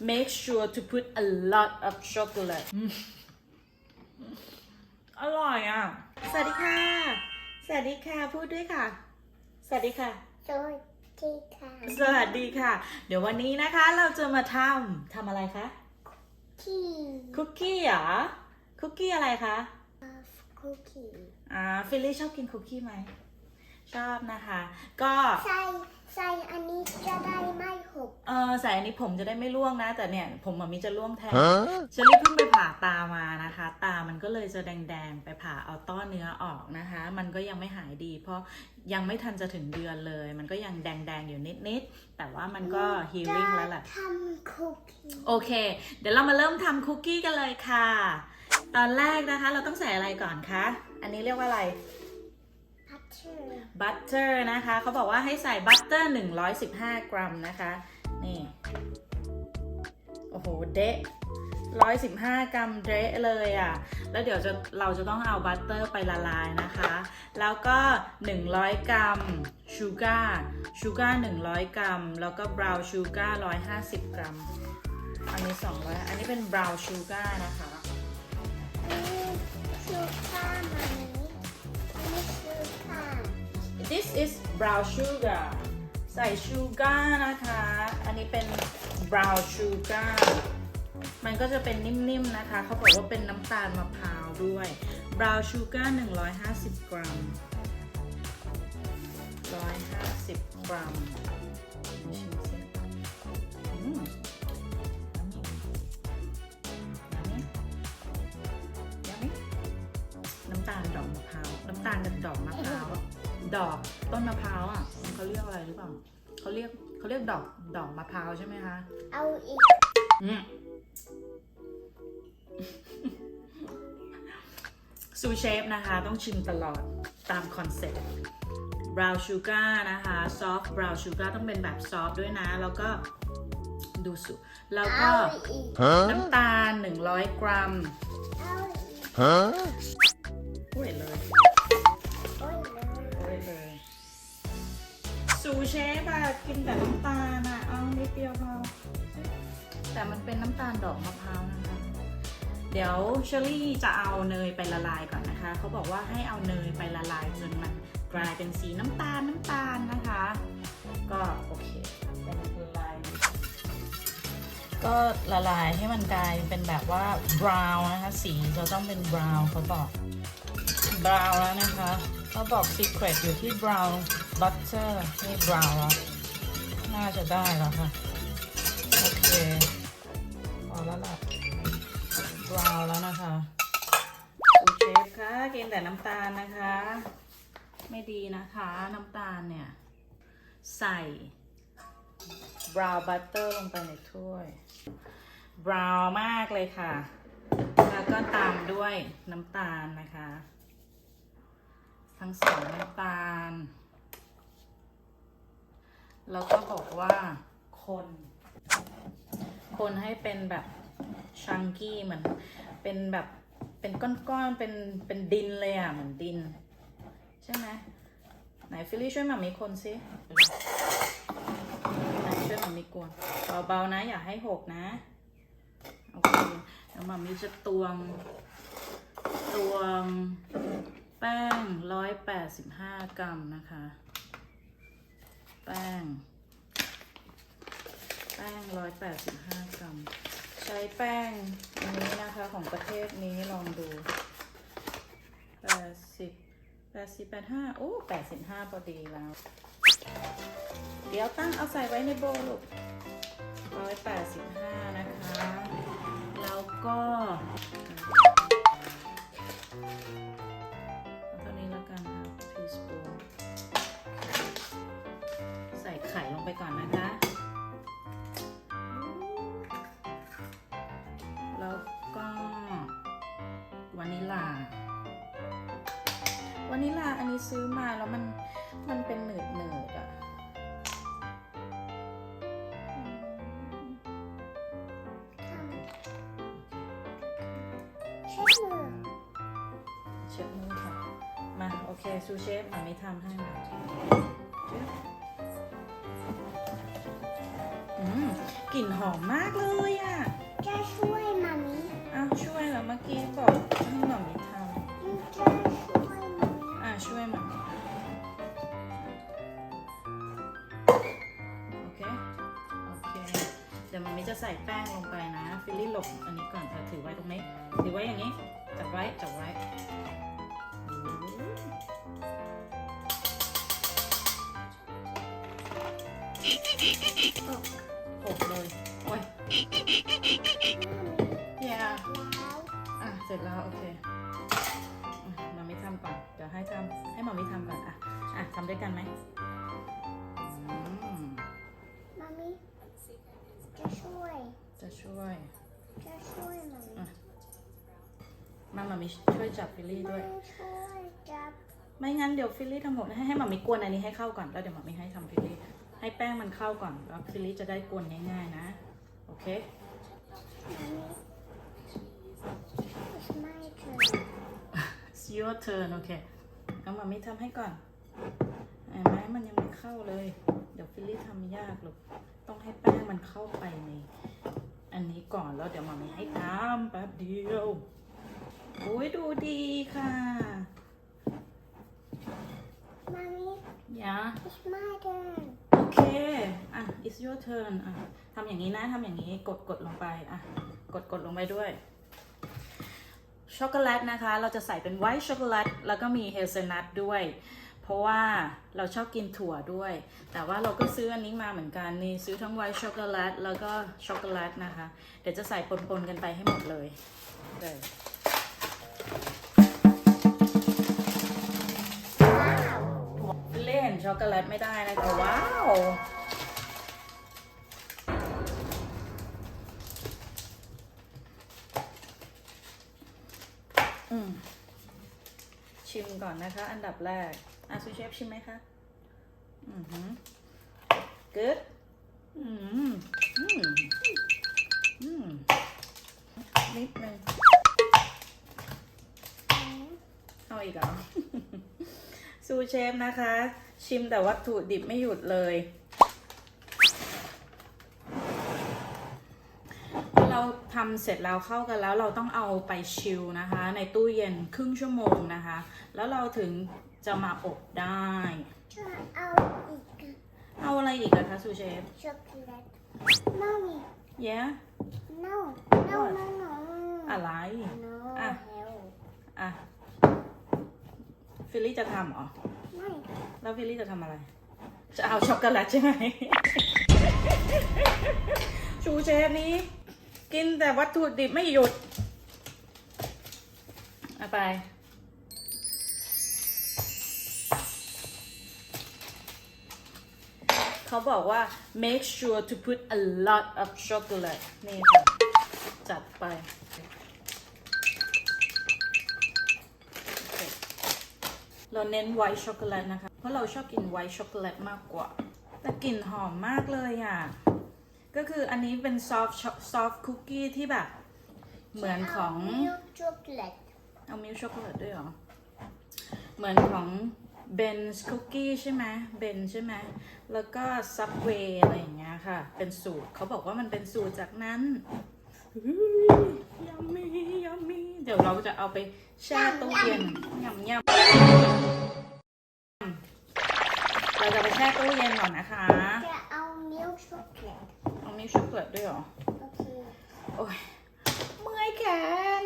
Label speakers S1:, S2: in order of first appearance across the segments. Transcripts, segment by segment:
S1: make sure to put a lot of chocolate อืมอร่อยอะ สวัสดีค่ะ สวัสดีค่ะ พูดด้วยค่ะ สวัสดีค่ะ
S2: สวัสดีค่ะ
S1: สวัสดีค่ะ เดี๋ยววันนี้นะคะเราจะมาทำทำอะไรคะ
S2: ที่
S1: คุกกี้เหรอ คุกกี้อะไรคะ
S2: คุกกี้
S1: อ่าฟิลลี่ชอบกินคุกกี้ไหม ชอบนะคะ ก็
S2: ใส่ใส่อันนี้จะได้ไม่หก
S1: เออใส่อันนี้ผมจะได้ไม่ร่วงนะ แต่เนี่ยผมมันมีจะร่วงแทน
S3: Huh?
S1: เชอรี่เพิ่งไปผ่าตามานะคะ ตามันก็เลยจะแดงๆ ไปผ่าเอาต้อเนื้อออกนะคะ มันก็ยังไม่หายดี เพราะยังไม่ทันจะถึงเดือนเลย มันก็ยังแดงๆอยู่นิดๆ แต่ว่ามันก็ฮีลิ่งแล้วแหละ
S2: ทำคุกกี้
S1: โอเค เดี๋ยวเรามาเริ่มทำคุกกี้กันเลยค่ะ ตอนแรกนะคะ เราต้องใส่อะไรก่อนคะ อันนี้เรียกว่าอะไร
S2: พัตเตอร์
S1: บัตเตอร์นะคะ เขาบอกว่าให้ใส่บัตเตอร์115 กรัมนะคะ นี่ โอ้โห เดะ115กรัมเดะเลยอะ่ะ แล้วเดี๋ยวจะเราจะต้องเอาบัตเตอร์ไปละลายนะคะ แล้วก็ 100 กรัมชูการ์ ชูการ์100 กรัม แล้วก็บราวน์ชูการ์150 กรัม อันนี้ 200 อันนี้เป็นบราวน์ชูการ์นะคะ
S2: ชูข้ามันอัน
S1: This is brown sugar ใส่ชูการ์นะคะ อันนี้เป็น brown sugar มันก็จะเป็นนิ่มๆนะคะ เขาบอกว่าเป็นน้ำตาลมะพร้าวด้วย brown sugar 150 กรัม 150 กรัมาวน้ำตาลจากดอกมะพร้าวอะดอกต้นมะพร้าวอะมันเขาเรียกอะไรหรือเปล่าเขาเรียกเขาเรียกดอกดอกมะพร้าวใช่ไหมคะ
S2: เอาอีก
S1: อืมซูเชฟนะคะ ต้องชิมตลอดตามคอนเซ็ปต์ brown sugar นะคะ soft brown sugar ต้องเป็นแบบซอฟด้วยนะ แล้วก็ดูสุแล้วก็
S2: เอาอีก
S3: Huh?
S1: น้ำตาล 100 กรัม
S2: เอาอีก
S3: Huh?
S1: พูดเลย ฟอะกินแต่น้ำตาลอะเอานิดเดียวพอแต่มันเป็นน้ำตาลดอกมะพร้าวนะคะ เดี๋ยวเชอรี่จะเอาเนยไปละลายก่อนนะคะ เขาบอกว่าให้เอาเนยไปละลายจนมันกลายเป็นสีน้ำตาลน้ำตาลนะคะ ก็โอเคเป็นละลายก็ละลายให้มันกลายเป็นแบบว่า brown นะคะ สีจะต้องเป็น brown เขาบอก brown แล้วนะคะเขาบอก secret อยู่ที่ brown butter นี่ brown แล้ว น่าจะได้แล้วค่ะ โอเคพอแล้วล่ะบราวน์แล้วนะคะคุณเชฟคะกินแต่น้ำตาลนะคะ ไม่ดีนะคะ น้ำตาลเนี่ย ใส่บราวน์บัตเตอร์ลงไปในถ้วย บราวน์มากเลยค่ะ แล้วก็ตามด้วยน้ำตาลนะคะ ทั้งสองน้ำตาล แล้วก็บอกว่าคน คนให้เป็นแบบชังกี้เหมือน เป็นแบบเป็นก้อนๆ เป็นเป็นดินเลยอะ เหมือนดิน ใช่ไหมไหนฟิลลี่ช่วยหมามีคนสิไหนช่วยหมามีกวนเบาๆนะ อย่าให้หกนะโอเคแล้วหมามีจะตวง ตวง แป้งร้อยแปดสิบห้ากรัมนะคะ ป้ง แป้งร้อยแปดสิบห้ากรัม ใช้แป้งอันนี้นะคะของประเทศนี้ลองดูแปดสิบแปดสิบแปดห้าโอ้แปดสิบห้าพอดีแล้ว เดี๋ยวตั้งเอาใส่ไว้ในโบลูกร้อยแปดสิบห้านะคะ แล้วก็เอาเท่านี้แล้วกัน งไปก่อนนะคะ แล้วก็วานิลาวานิลาอันนี้ซื้อมาแล้วมันมันเป็นหนืดหนืดๆอะอืม
S2: ทำเช็ดมือ
S1: เช็ดมือค่ะ มา โอเคซูเชฟอันนี้ทำให้มา กลิ่นหอมมากเลยอะ
S2: จะช่วยมามี
S1: อ้าวช่วยเหรอเมื่อกี้บอกให้หมอมีท
S2: จะช่วยมามีำ
S1: อะช่วยหมามีโอเค โอเค เดี๋ยวมันมีจะใส่แป้งลงไปนะ ฟิลลี่หลบอันนี้ก่อนเธอถือไว้ตรงนี้ ถือไว้อย่างนี้ อ้ยอย่า
S2: แล้ว
S1: อะ เสร็จแล้ว โอเคอะมามิทำก่อน เดี๋ยวให้ทำให้มามิทำก่อน อะ อะทำด้วยกันไหมอืม
S2: มามีจะช่วย
S1: จะช่วย
S2: จะช่วยมามี
S1: อะมามามิช่วยจับฟิลลี่ด้วย
S2: ไม่ช่วยจับ
S1: ไม่งั้นเดี๋ยวฟิลลี่ทำหมดให้ให้มามิกวนอันนี้ให้เข้าก่อน แล้วเดี๋ยวมามิให้ทำฟิลลี่ ให้แป้งมันเข้าก่อน แล้วฟิลลี่จะได้กวนง่ายๆนะ โอเค
S2: มามี It's my turn
S1: It's your turn โอเคเอามามิทำให้ก่อนเห็นไหมมันยังไม่เข้าเลย เดี๋ยวฟิลลี่ทำยากหรอกต้องให้แป้งมันเข้าไปในอันนี้ก่อนแล้วเดี๋ยวมามิให้ทำแป๊บเดียวโอ้ยดูดีค่ะ
S2: มามี
S1: อย่า
S2: It's my turn
S1: โอเค อะ it's your turn อะทำอย่างนี้นะทำอย่างนี้กดกดลงไปอะกดกดลงไปด้วยช็อกโกแลตนะคะ เราจะใส่เป็นไวท์ช็อกโกแลตแล้วก็มีเฮลเซนัทด้วย เพราะว่าเราชอบกินถั่วด้วย แต่ว่าเราก็ซื้ออันนี้มาเหมือนกันนี่ซื้อทั้งไวท์ช็อกโกแลตแล้วก็ช็อกโกแลตนะคะ เดี๋ยวจะใส่ปนๆกันไปให้หมดเลยเลยเล่นช็อกโกแลตไม่ได้นะคะว้าว ก่อนนะคะ อันดับแรกอาซูเชฟชิมไหมคะ อือหือเกิดอืมอืมอืมนิดนึงเอาอีกเหรอซูเชฟนะคะ ชิมแต่วัตถุดิบไม่หยุดเลย อเราทำเสร็จแล้วเข้ากันแล้วเราต้องเอาไปชิลนะคะ ในตู้เย็นครึ่งชั่วโมงนะคะ แล้วเราถึงจะมาอบได้
S2: จะเอาอีก
S1: เอาอะไรอีกอะคะซูเชฟ
S2: ช็อกโกแลตมามี
S1: yeah
S2: no no no no
S1: อะไร
S2: no
S1: อะ
S2: hell
S1: อะฟิลลี่จะทำเหรอ
S2: ไม่
S1: แล้วฟิลลี่จะทำอะไร จะเอาช็อกโกแลตใช่ไหมชูเชฟนี้ กินแต่วัตถุดิบไม่หยุดเอาไป เขาบอกว่า make sure to put a lot of chocolate นี่ค่ะ จัดไป เราเน้นไวท์ช็อกโกแลตนะคะ เพราะเราชอบกินไวท์ช็อกโกแลตมากกว่า แต่กลิ่นหอมมากเลยอะ ก็คืออันนี้เป็นซอฟซอฟคุกกี้ที่แบบ เหมือนของ
S2: มิลช็อกโกแลต
S1: เอามิลช็อกโกแลตด้วยเหรอ เหมือนของเบนส์คุกกี้ใช่ไหมเบนใช่ไหมแล้วก็ซับเวย์อะไรอย่างเงี้ยค่ะ เป็นสูตรเขาบอกว่ามันเป็นสูตรจากนั้นยัมมี่ยัมมี่เดี๋ยวเราจะเอาไปแช่ตู้เย็นยำยำเราจะไปแช่ตู้เย็นก่อนนะคะ
S2: จะเอามิลช็อกโกแลต
S1: เอามิลช็อกโกแลตด้วยเหรอ
S2: โอเค
S1: โอ้ยเมื่อยแขน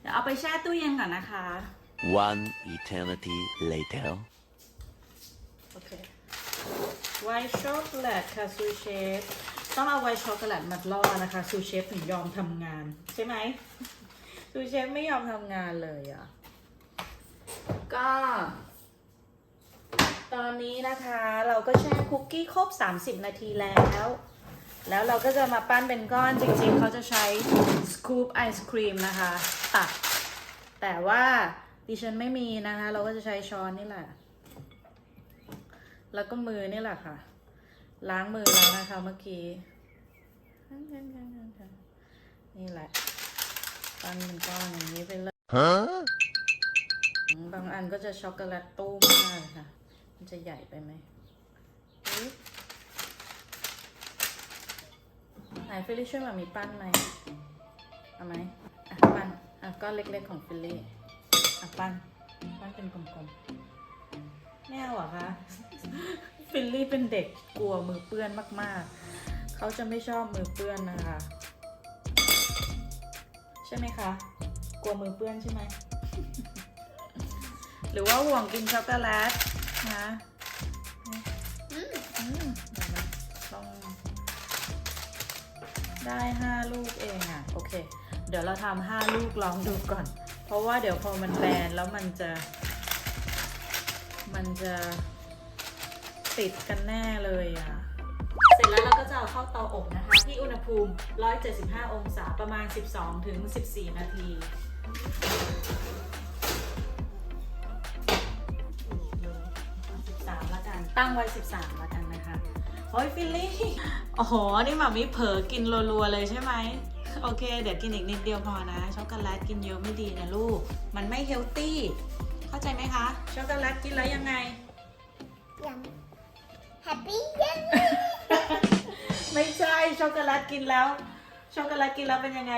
S1: เดี๋ยวเอาไปแช่ตู้เย็นก่อนนะคะ
S3: One eternity later.
S1: โอเค ไวท์ช็อกโกแลตค่ะซูเชฟ ต้องเอาไวท์ช็อกโกแลตมาล่อนะคะซูเชฟถึงยอมทำงาน ใช่ไหมซูเชฟไม่ยอมทำงานเลยอะ ก็ ตอนนี้นะคะเราก็แช่คุกกี้ครบ 30 นาทีแล้ว แล้วเราก็จะมาปั้นเป็นก้อนจริงๆ เขาจะใช้สกู๊ปไอศครีมนะคะ ตัก แต่ว่าดิฉันไม่มีนะคะ เราก็จะใช้ช้อนนี่แหละ แล้วก็มือนี่แหละค่ะ ล้างมือแล้วนะคะเมื่อกี้นี่แหละปั้นเป็นก้อนอย่างนี้ไปเลย
S3: Huh?
S1: บางอันก็จะช็อกโกแลตตู้มากค่ะ มันจะใหญ่ไปไหมอุ๊ยนฟิลลี่ช่วยมามีปั้นไหมเอาไหมอะปั้นอะก้อนเล็กๆของฟิลลี่อะปั้นปั้นเป็นกลมๆไม่เอาเหรอคะฟิลลี่เป็นเด็กกลัวมือเปื้อนมากๆ เขาจะไม่ชอบมือเปื้อนนะคะ ใช่ไหมคะ กลัวมือเปื้อนใช่ไหม หรือว่าห่วงกินช็อกโกแลต นะ
S2: อืม
S1: อืมต้องได้ห้าลูกเองอะ โอเค เดี๋ยวเราทำห้าลูกลองดูก่อน เพราะว่าเดี๋ยวพอมันแบนแล้วมันจะ มันจะติดกันแน่เลยอะเสร็จแล้วเราก็จะเอาเข้าเตาอบนะคะ ที่อุณหภูมิ 175 องศาประมาณ 12ถึง14 นาที ตั้งไว้ 13ละกันนะคะโอ้ยฟิลลี่โอ้โห นี่หมามิเผลอกินรัวๆเลยใช่ไหม โอเค เดี๋ยวกินอีกนิดเดียวพอนะ ช็อกโกแลตกินเยอะไม่ดีนะลูก มันไม่เฮลตี้ เข้าใจไหมคะ ช็อกโกแลตกินแล้วยังไง
S2: ยังแฮปปี้เยัน
S1: ไม่ใช่ ช็อกโกแลตกินแล้ว ช็อกโกแลตกินแล้วเป็นยังไง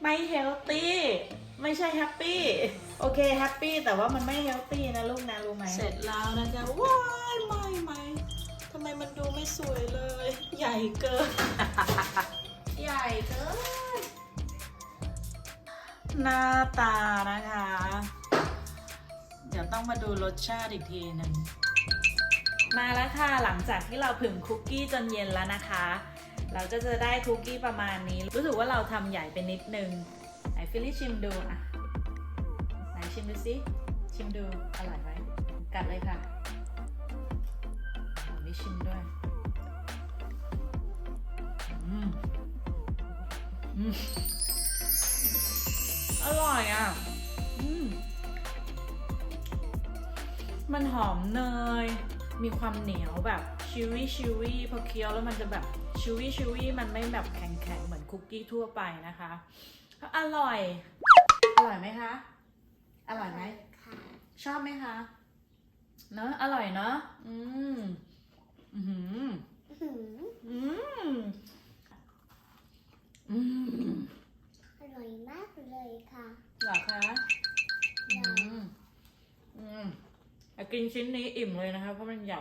S1: ไม่เฮลตี้ ไม่ใช่แฮปปี้โอเคแฮปปี้แต่ว่ามันไม่เฮลตี้นะลูกนะรู้ไหมเสร็จแล้วนะจ๊ะว้ายไม่ไม่ทำไมมันดูไม่สวยเลย ใหญ่เกิน ใหญ่เกิน หน้าตานะคะ เดี๋ยวต้องมาดูรสชาติอีกทีหนึ่งมาแล้วค่ะหลังจากที่เราผึ่งคุกกี้จนเย็นแล้วนะคะ เราก็จะได้คุกกี้ประมาณนี้ รู้สึกว่าเราทำใหญ่ไปนิดนึงไหน ฟิลลี่ชิมดูอะไหนชิมดูสิชิมดูอร่อยไหมกัดเลยค่ะอ๋อมีชิมด้วยอืมอืมอร่อยอะอืมมันหอมเนย มีความเหนียวแบบชิวี่ชิวี่พอเคี้ยวแล้วมันจะแบบชิวี่ชิวี่มันไม่แบบแข็งแข็งเหมือนคุกกี้ทั่วไปนะคะ อร่อย อร่อยไหมคะ อร่อยไหม
S2: ค่ะ
S1: ชอบไหมคะ เนอะอร่อยเนอะอืม อืม
S2: หืม
S1: อืมอืม
S2: อร่อยมากเลยค่ะ
S1: เหรอคะอืมอืมแต่กินชิ้นนี้อิ่มเลยนะคะ เพราะมันใหญ่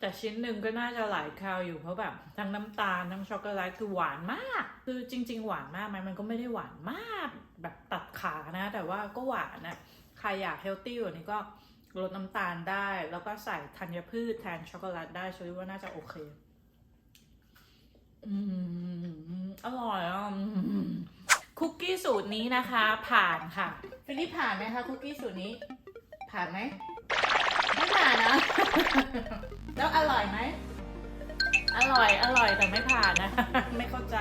S1: แต่ชิ้นหนึ่งก็น่าจะหลายแคลอยู่เพราะแบบทั้งน้ำตาลทั้งช็อกโกแลตคือหวานมาก คือจริง ๆ หวานมากไหมมันก็ไม่ได้หวานมากแบบตัดขานะ แต่ว่าก็หวานนะใครอยากเฮลตี้กว่านี้ก็ลดน้ำตาลได้ แล้วก็ใส่ธัญพืชแทนช็อกโกแลตได้ฉันว่าน่าจะโอเค อืมอร่อยอะคุกกี้สูตรนี้นะคะ ผ่านค่ะฟิลลี่ผ่านไหมคะคุกกี้สูตรนี้ ผ่านไหมไม่ผ่านนะ แล้วอร่อยไหม อร่อย อร่อยแต่ไม่ผ่านนะ ไม่เข้าใจ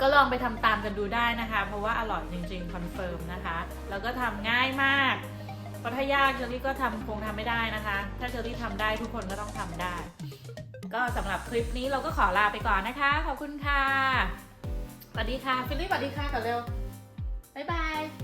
S1: ก็ลองไปทำตามกันดูได้นะคะ เพราะว่าอร่อยจริงๆคอนเฟิร์มนะคะ แล้วก็ทำง่ายมากเพราะถ้ายากเชอรี่ก็ทำคงทำไม่ได้นะคะ ถ้าเชอรี่ทำได้ทุกคนก็ต้องทำได้ ก็สำหรับคลิปนี้เราก็ขอลาไปก่อนนะคะ ขอบคุณค่ะสวัสดีค่ะฟิลลี่สวัสดีค่ะก่อนเร็วบ๊ายบาย